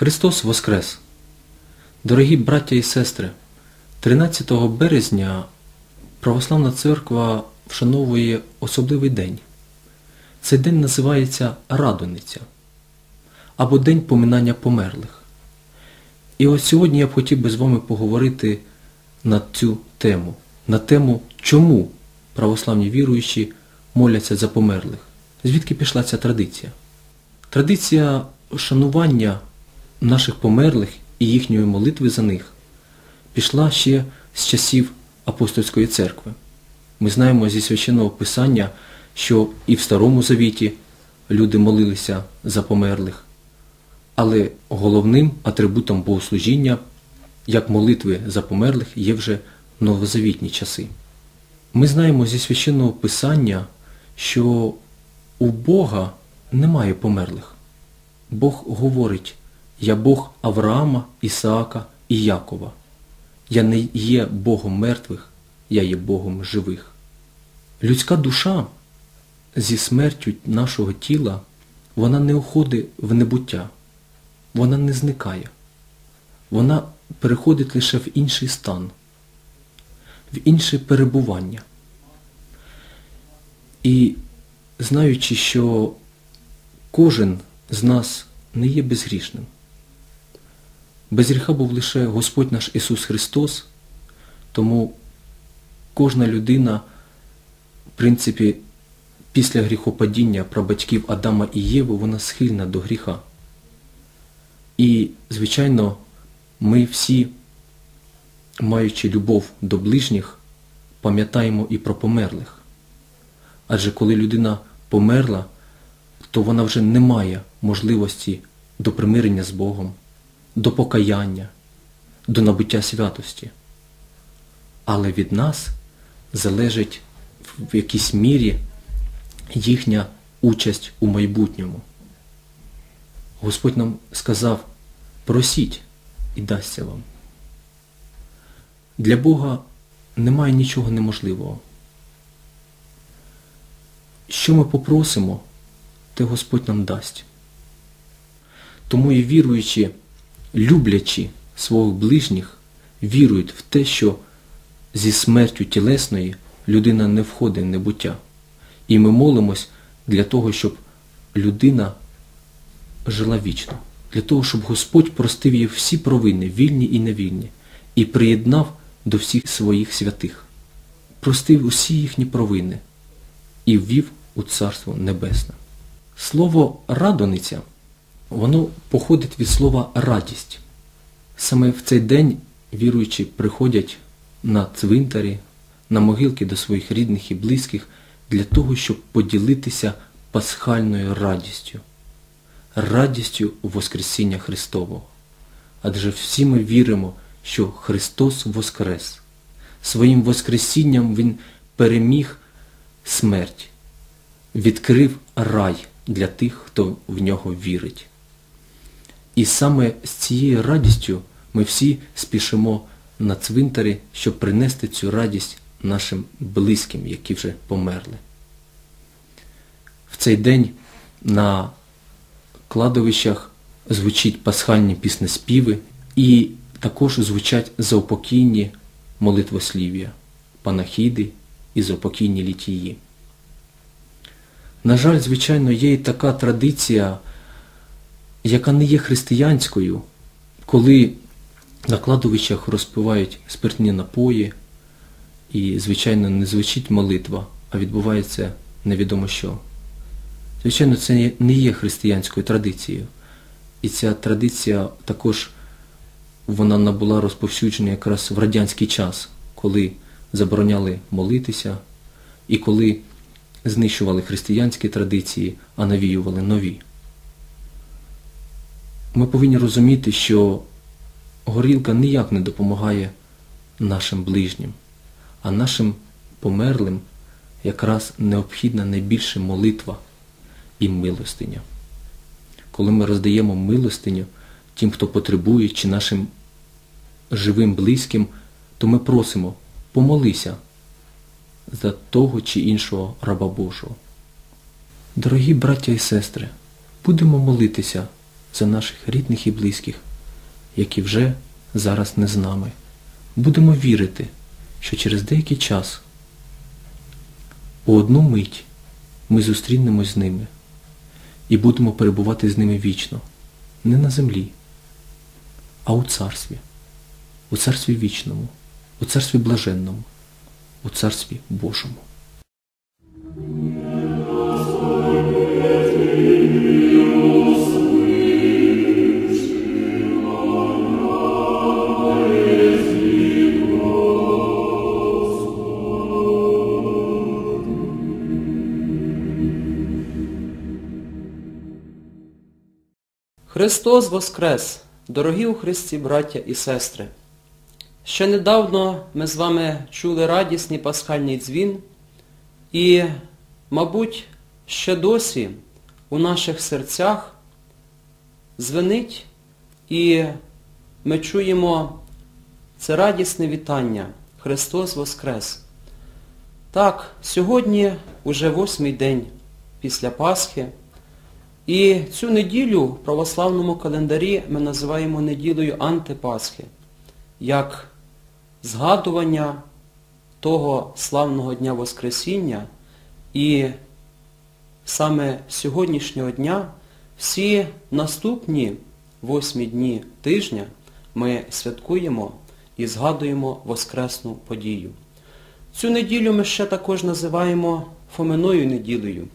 Христос Воскрес! Дорогі браття і сестри! 13 березня Православна Церква вшановує особливий день. Цей день називається Радониця або День поминання померлих. І от сьогодні я б хотів би з вами поговорити на цю тему, на тему, чому православні віруючі моляться за померлих. Звідки пішла ця традиція? Традиція шанування наших померлих і їхньої молитви за них пішла ще з часів Апостольської церкви. Ми знаємо зі священного Писання, що і в Старому Завіті люди молилися за померлих, але головним атрибутом богослужіння, як молитви за померлих, є вже новозавітні часи. Ми знаємо зі священного Писання, що у Бога немає померлих. Бог говорить, я Бог Авраама, Ісаака і Якова. Я не є Богом мертвих, я є Богом живих. Людська душа зі смертю нашого тіла, вона не уходить в небуття, вона не зникає. Вона переходить лише в інший стан, в інше перебування. І знаючи, що кожен з нас не є безгрішним. Без гріха був лише Господь наш Ісус Христос, тому кожна людина, в принципі, після гріхопадіння прабатьків Адама і Єви, вона схильна до гріха. І, звичайно, ми всі, маючи любов до ближніх, пам'ятаємо і про померлих. Адже коли людина померла, то вона вже не має можливості до примирення з Богом, до покаяння, до набуття святості. Але від нас залежить в якійсь мірі їхня участь у майбутньому. Господь нам сказав, просіть і дасться вам. Для Бога немає нічого неможливого. Що ми попросимо, те Господь нам дасть. Тому і віруючи, люблячи своїх ближніх, вірують в те, що зі смертю тілесної людина не входить в небуття. І ми молимось для того, щоб людина жила вічно, для того, щоб Господь простив їй всі провини, вільні і невільні, і приєднав до всіх своїх святих, простив усі їхні провини і ввів у Царство Небесне. Слово радониця, воно походить від слова радість. Саме в цей день віруючі приходять на цвинтарі, на могилки до своїх рідних і близьких для того, щоб поділитися пасхальною радістю, радістю Воскресіння Христового. Адже всі ми віримо, що Христос Воскрес. Своїм Воскресінням Він переміг смерть, відкрив рай для тих, хто в нього вірить. І саме з цією радістю ми всі спішимо на цвинтарі, щоб принести цю радість нашим близьким, які вже померли. В цей день на кладовищах звучать пасхальні піснеспіви і також звучать заупокійні молитвослів'я, панахіди і заупокійні літії. На жаль, звичайно, є і така традиція, яка не є християнською, коли на кладовищах розпивають спиртні напої, і, звичайно, не звучить молитва, а відбувається невідомо що. Звичайно, це не є християнською традицією. І ця традиція також вона набула розповсюдження якраз в радянський час, коли забороняли молитися і коли знищували християнські традиції, а навіювали нові. Ми повинні розуміти, що горілка ніяк не допомагає нашим ближнім, а нашим померлим якраз необхідна найбільше молитва і милостиня. Коли ми роздаємо милостиню тим, хто потребує, чи нашим живим близьким, то ми просимо помолися за того чи іншого раба Божого. Дорогі браття і сестри, будемо молитися за наших рідних і близьких, які вже зараз не з нами. Будемо вірити, що через деякий час у одну мить ми зустрінемось з ними і будемо перебувати з ними вічно, не на землі, а у царстві, у царстві вічному, у царстві блаженному, у царстві Божому. Христос Воскрес! Дорогі у Христі браття і сестри! Ще недавно ми з вами чули радісний пасхальний дзвін і, мабуть, ще досі у наших серцях звенить і ми чуємо це радісне вітання Христос Воскрес! Так, сьогодні уже восьмий день після Пасхи. І цю неділю в православному календарі ми називаємо неділею Антипасхи, як згадування того славного Дня Воскресіння. І саме сьогоднішнього дня всі наступні восьмі дні тижня ми святкуємо і згадуємо Воскресну подію. Цю неділю ми ще також називаємо Фоминою неділею,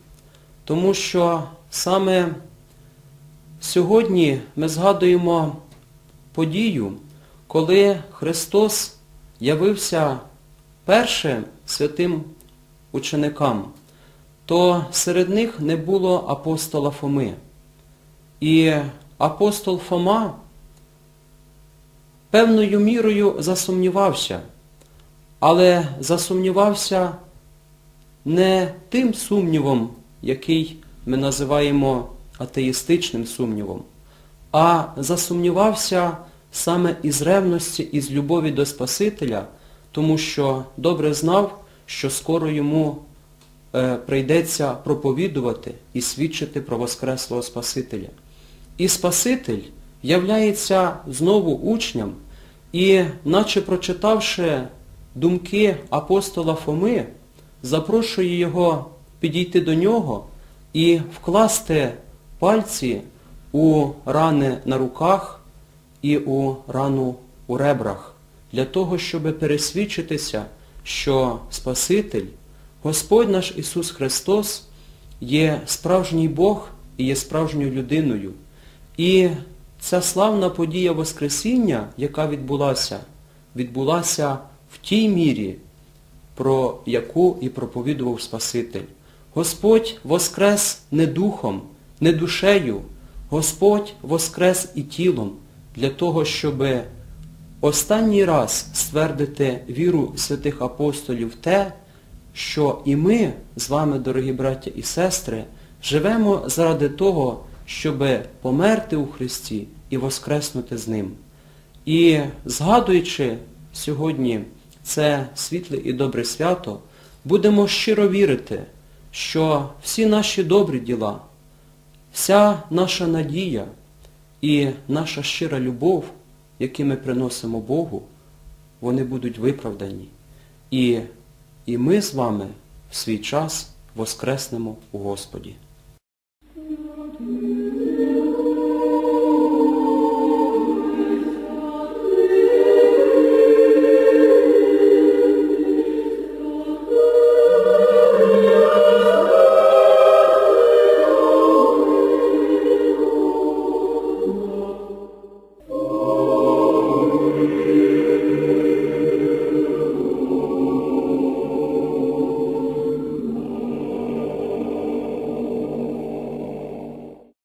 тому що Саме сьогодні ми згадуємо подію, коли Христос явився першим святим ученикам, то серед них не було апостола Фоми. І апостол Фома певною мірою засумнівався, але засумнівався не тим сумнівом, який ми називаємо атеїстичним сумнівом, а засумнівався саме із ревності, із любові до Спасителя, тому що добре знав, що скоро йому е, прийдеться проповідувати і свідчити про Воскреслого Спасителя. І Спаситель являється знову учням і, наче прочитавши думки апостола Фоми, запрошує його підійти до нього і вкласти пальці у рани на руках і у рану у ребрах, для того, щоб пересвідчитися, що Спаситель, Господь наш Ісус Христос, є справжній Бог і є справжньою людиною. І ця славна подія Воскресіння, яка відбулася, відбулася в тій мірі, про яку і проповідував Спаситель. Господь воскрес не духом, не душею, Господь воскрес і тілом для того, щоб останній раз ствердити віру святих апостолів те, що і ми з вами, дорогі браття і сестри, живемо заради того, щоб померти у Христі і воскреснути з Ним. І згадуючи сьогодні це світле і добре свято, будемо щиро вірити, що всі наші добрі діла, вся наша надія і наша щира любов, які ми приносимо Богу, вони будуть виправдані. І, І ми з вами в свій час воскреснемо у Господі.